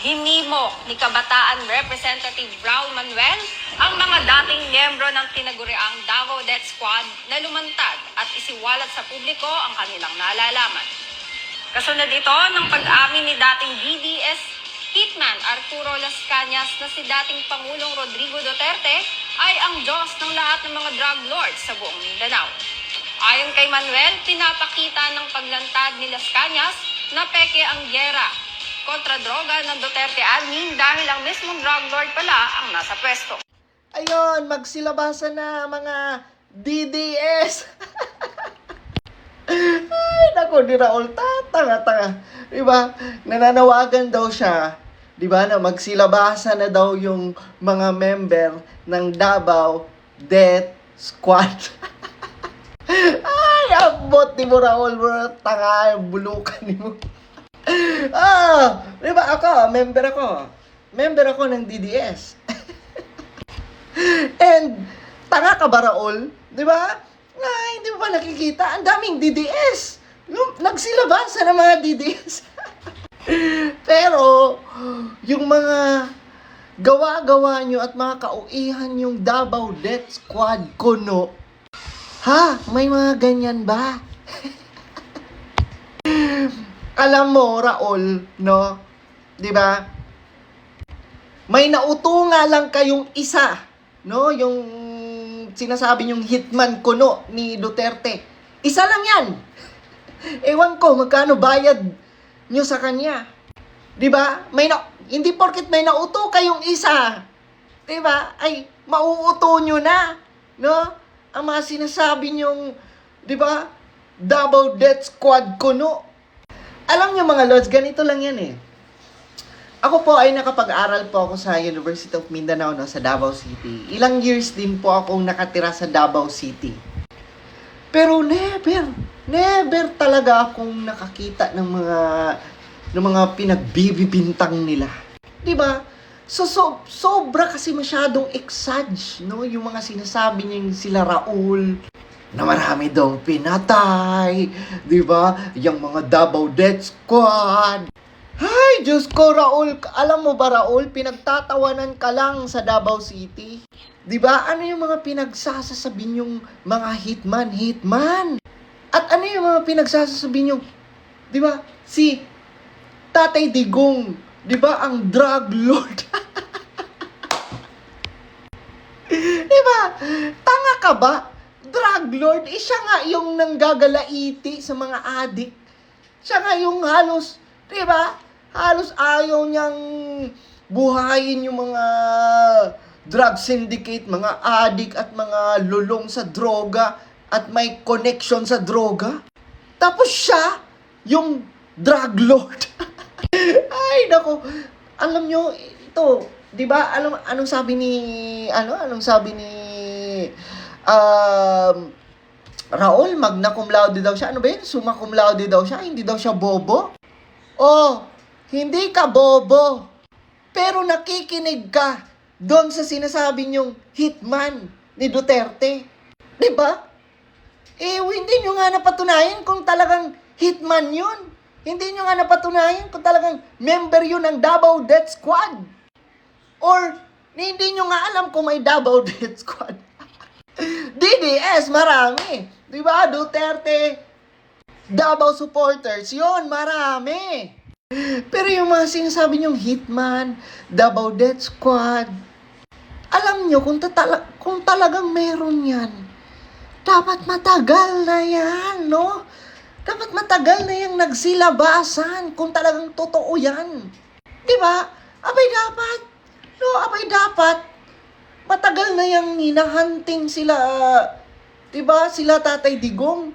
Hinimok ni Kabataan Representative Raul Manuel ang mga dating miyembro ng tinaguriang Davao Death Squad na lumantad at isiwalat sa publiko ang kanilang nalalaman. Kasunod ito ng pag-amin ni dating DDS Hitman Arturo Las Cañas na si dating Pangulong Rodrigo Duterte ay ang Diyos ng lahat ng mga drug lords sa buong Mindanao. Ayon kay Manuel, pinapakita ng paglantad ni Las Cañas na peke ang gyera kontra droga ng Duterte admin dahil ang mismong drug lord pala ang nasa pwesto. Ayun, magsilabasan na mga DDS. Ay, nako, ni Raul, tatanga-tanga. Di ba? Nananawagan daw siya, di ba, na magsilabasan na daw yung mga member ng Davao Death Squad. Ay, abot ni mo, Raul. Tanga, bulukan ni mo. Ah, di ba, ako, member ako. Member ako ng DDS. And, tanga ka ba, Raul? Di ba? Na, hindi mo ba nakikita? Ang daming DDS. Nagsilabasan ng mga DDS. Pero, yung mga gawa-gawa nyo at mga kauihan yung Davao Death Squad kuno, ha? May mga ganyan ba? Alam mo, Raul, no? 'Di ba? May nauto nga lang kayong isa, no? Yung sinasabi yung hitman kuno ni Duterte. Isa lang 'yan. Ewan ko magkano bayad nyo sa kanya. 'Di ba? May na hindi porket may nauto kayong isa. 'Di ba? Ay mauuto nyo na, no? Ang mga sinasabi nyong, 'di ba? Double Death Squad kuno. Alam niyo mga lords, ganito lang yan eh. Ako po ay nakapag-aral po ako sa University of Mindanao no, sa Davao City. Ilang years din po akong nakatira sa Davao City. Pero never, never talaga akong nakakita ng mga ng mga pinagbibibintang nila. 'Di ba? So, so sobra kasi masyadong exage, no? Yung mga sinasabi niya sila Raul, na marami daw pinatay, di ba? Yung mga Davao Death Squad. Ay, Diyos ko, Raul. Alam mo ba, Raul, pinagtatawanan ka lang sa Davao City. Di ba? Ano yung mga pinagsasasabi yung mga hitman, hitman? At ano yung mga pinagsasasabi yung, di ba? Si Tatay Digong, di ba? Ang drug lord. di ba? Tanga ka ba? Drug lord, eh siya nga yung nanggagalaiti sa mga adik. Siya nga yung halos, di ba? Halos ayaw niyang buhayin yung mga drug syndicate, mga adik at mga lulong sa droga at may connection sa droga. Tapos siya, yung drug lord. Ay, nako. Alam nyo, ito, di ba? Alam, anong sabi ni, ano, anong sabi ni, um, Raul, magna cum laude daw siya. Ano ba yun? Summa cum laude daw siya. Hindi daw siya bobo. Oh, hindi ka bobo. Pero nakikinig ka doon sa sinasabi niyong hitman ni Duterte. Di ba? Eh, hindi nyo nga napatunayan kung talagang hitman yun. Hindi nyo nga napatunayan kung talagang member yun ng Davao Death Squad. Or, hindi nyo nga alam kung may Davao Death Squad. DDS, marami. Di ba? Duterte, Davao supporters, yon marami. Pero yung mga sinasabi niyong Hitman, Davao Death Squad, alam nyo, kung, tatala- kung talagang meron yan, dapat matagal na yan, no? Dapat matagal na yung nagsilabasan kung talagang totoo yan. Di ba? Abay dapat. No, abay dapat matagal na yung hinahunting sila, 'di ba? Sila Tatay Digong.